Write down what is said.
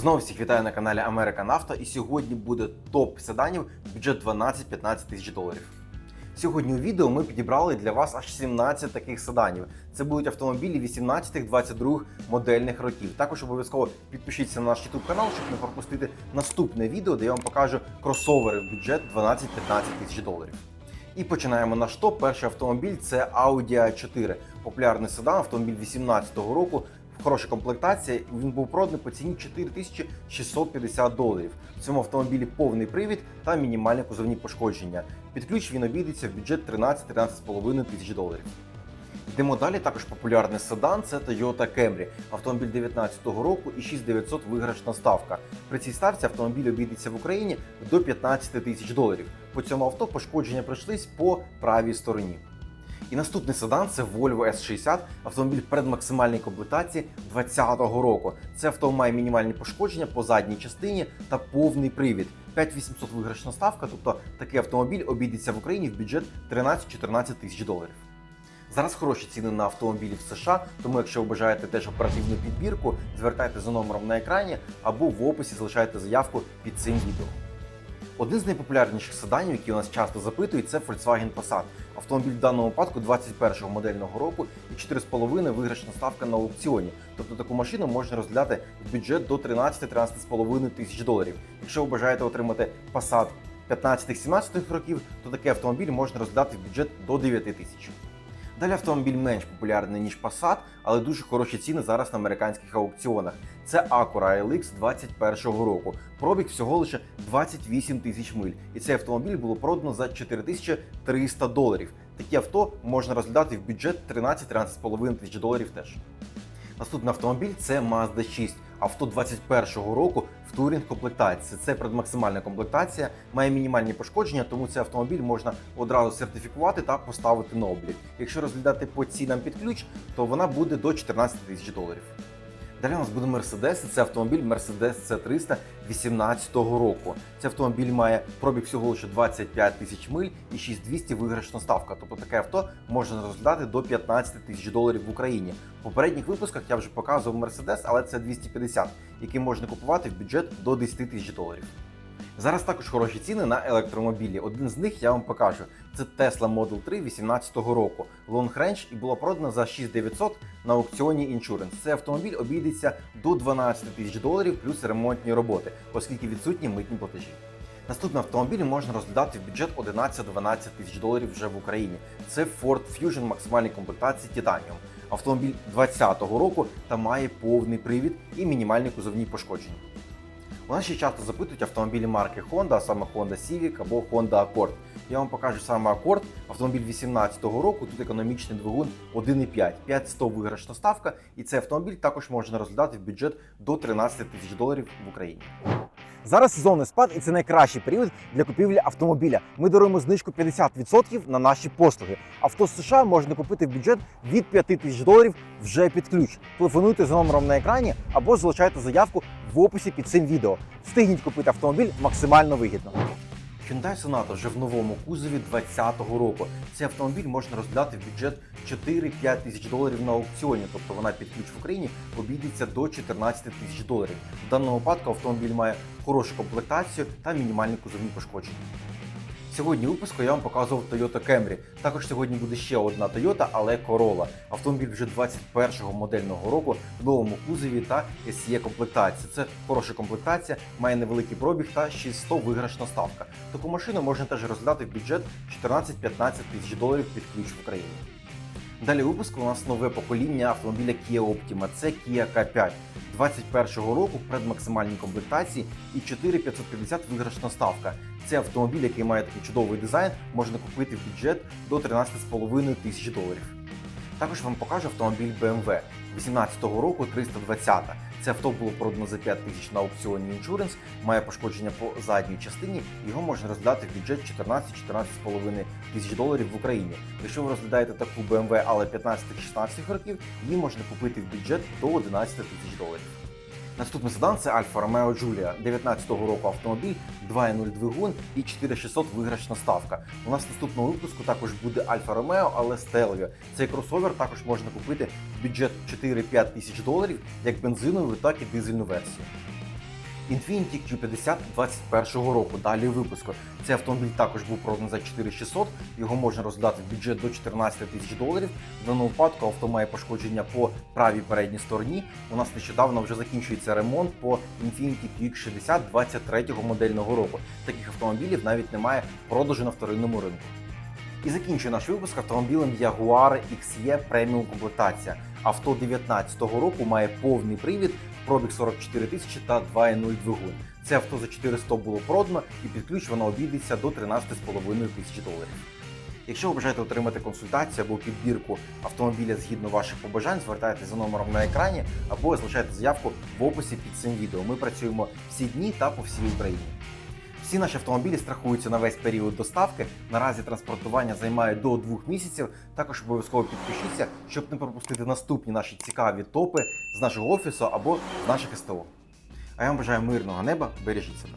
Знову всіх вітаю на каналі Америка Авто і сьогодні буде топ седанів бюджет 12-15 тисяч доларів. Сьогодні у відео ми підібрали для вас аж 17 таких седанів. Це будуть автомобілі 18-22 модельних років. Також обов'язково підпишіться на наш YouTube канал, щоб не пропустити наступне відео, де я вам покажу кросовери в бюджет 12-15 тисяч доларів. І починаємо наш топ. Перший автомобіль це Audi A4, популярний седан, автомобіль 2018 року. В хорошій комплектації він був проданий по ціні 4650 доларів. В цьому автомобілі повний привід та мінімальні кузовні пошкодження. Під ключ він обійдеться в бюджет 13-13,5 тисяч доларів. Йдемо далі. Також популярний седан це Toyota Camry. Автомобіль 2019 року і 6900 виграшна ставка. При цій ставці автомобіль обійдеться в Україні до 15 тисяч доларів. По цьому авто пошкодження пройшлись по правій стороні. І наступний седан це Volvo S60, автомобіль предмаксимальній комплектації 2020 року. Це авто має мінімальні пошкодження по задній частині та повний привід. 5800 виграшна ставка, тобто такий автомобіль обійдеться в Україні в бюджет 13-14 тисяч доларів. Зараз хороші ціни на автомобілі в США, тому якщо ви бажаєте теж оперативну підбірку, звертайте за номером на екрані або в описі залишайте заявку під цим відео. Один з найпопулярніших седанів, які у нас часто запитують, це Volkswagen Passat. Автомобіль в даному випадку 21-го модельного року і 4,5 виграшна ставка на аукціоні. Тобто таку машину можна розглядати в бюджет до 13-13,5 тисяч доларів. Якщо ви бажаєте отримати Passat 15-17 років, то такий автомобіль можна розглядати в бюджет до 9 тисяч. Далі автомобіль менш популярний ніж Passat, але дуже хороші ціни зараз на американських аукціонах. Це Acura LX 21-го року. Пробіг всього лише 28 тисяч миль. І цей автомобіль було продано за 4300 доларів. Такі авто можна розглядати в бюджет 13-13,5 тисяч доларів теж. Наступний автомобіль це Mazda 6. Авто 21-го року в турінг комплектації. Це предмаксимальна комплектація, має мінімальні пошкодження, тому цей автомобіль можна одразу сертифікувати та поставити на облік. Якщо розглядати по цінам під ключ, то вона буде до 14 тисяч доларів. Далі у нас буде Мерседес. Це автомобіль Mercedes C300 18 року. Цей автомобіль має пробіг всього лише 25 тисяч миль і 6200 виграшна ставка. Тобто таке авто можна розглядати до 15 тисяч доларів в Україні. В попередніх випусках я вже показував Mercedes, але це 250, який можна купувати в бюджет до 10 тисяч доларів. Зараз також хороші ціни на електромобілі. Один з них я вам покажу. Це Tesla Model 3 18 року. Long Range і була продана за 6900 на аукціоні Insurance. Цей автомобіль обійдеться до 12 тисяч доларів плюс ремонтні роботи, оскільки відсутні митні платежі. Наступний автомобіль можна розглядати в бюджет 11-12 тисяч доларів вже в Україні. Це Ford Fusion максимальній комплектації Titanium. Автомобіль 2020 року та має повний привід і мінімальні кузовні пошкодження. Нас ще часто запитують автомобілі марки Honda, а саме Honda Civic або Honda Accord. Я вам покажу саме Accord, автомобіль 2018 року. Тут економічний двигун 1,5, 5100 виграшна ставка, і цей автомобіль також можна розглядати в бюджет до 13 тисяч доларів в Україні. Зараз сезонний спад, і це найкращий період для купівлі автомобіля. Ми даруємо знижку 50% на наші послуги. Авто з США можна купити в бюджет від 5 тисяч доларів вже під ключ. Телефонуйте за номером на екрані або залишайте заявку в описі під цим відео. Встигніть купити автомобіль максимально вигідно. Hyundai Sonata вже в новому кузові 2020 року. Цей автомобіль можна розглядати в бюджет 4-5 тисяч доларів на аукціоні, тобто вона під ключ в Україні обійдеться до 14 тисяч доларів. В даному випадку автомобіль має хорошу комплектацію та мінімальні кузовні пошкодження. Сьогодні в випуску я вам показував Toyota Camry. Також сьогодні буде ще одна Toyota, але Corolla. Автомобіль вже 21-го модельного року в новому кузові та SE комплектації. Це хороша комплектація, має невеликий пробіг та 600 виграшна ставка. Таку машину можна теж розглядати в бюджет 14-15 тисяч доларів під ключ в Україні. Далі випуску у нас нове покоління автомобіля Kia Optima. Це Kia K5 21-го року предмаксимальній комплектації і 4550 виграшна ставка. Це автомобіль, який має такий чудовий дизайн, можна купити в бюджет до 13,5 тисяч доларів. Також вам покажу автомобіль BMW 18-го року 320. Це авто було продано за 5 тисяч на аукціоні Insurance, має пошкодження по задній частині. Його можна розглядати в бюджет 14-14,5 тисяч доларів в Україні. Якщо ви розглядаєте таку BMW, але 15-16 років, її можна купити в бюджет до 11 тисяч доларів. Наступний седан це Alfa Romeo Giulia 19-го року автомобіль, 2.0 двигун і 4600 виграшна ставка. У нас в наступному випуску також буде Alfa Romeo, але стелею. Цей кросовер також можна купити в бюджет 4-5 тисяч доларів як бензинову, так і дизельну версію. Infiniti Q50 21 року, далі випуску. Цей автомобіль також був проданий за 4600, його можна розглядати в бюджет до 14 тисяч доларів. В даному випадку авто має пошкодження по правій передній стороні. У нас нещодавно вже закінчується ремонт по Infiniti QX60 23 модельного року. Таких автомобілів навіть немає продажу на вторинному ринку. І закінчує наш випуск автомобілем Jaguar XE преміум комплектація. Авто 2019 року має повний привід, пробіг 44 тисячі та 2.0 двигун. Це авто за 400 було продано і під ключ воно обійдеться до 13,5 тисячі доларів. Якщо ви бажаєте отримати консультацію або підбірку автомобіля згідно ваших побажань, звертайтеся за номером на екрані або залишайте заявку в описі під цим відео. Ми працюємо всі дні та по всій Україні. Всі наші автомобілі страхуються на весь період доставки. Наразі транспортування займає до двох місяців. Також обов'язково підпишіться, щоб не пропустити наступні наші цікаві топи з нашого офісу або з наших СТО. А я вам бажаю мирного неба, бережіть себе.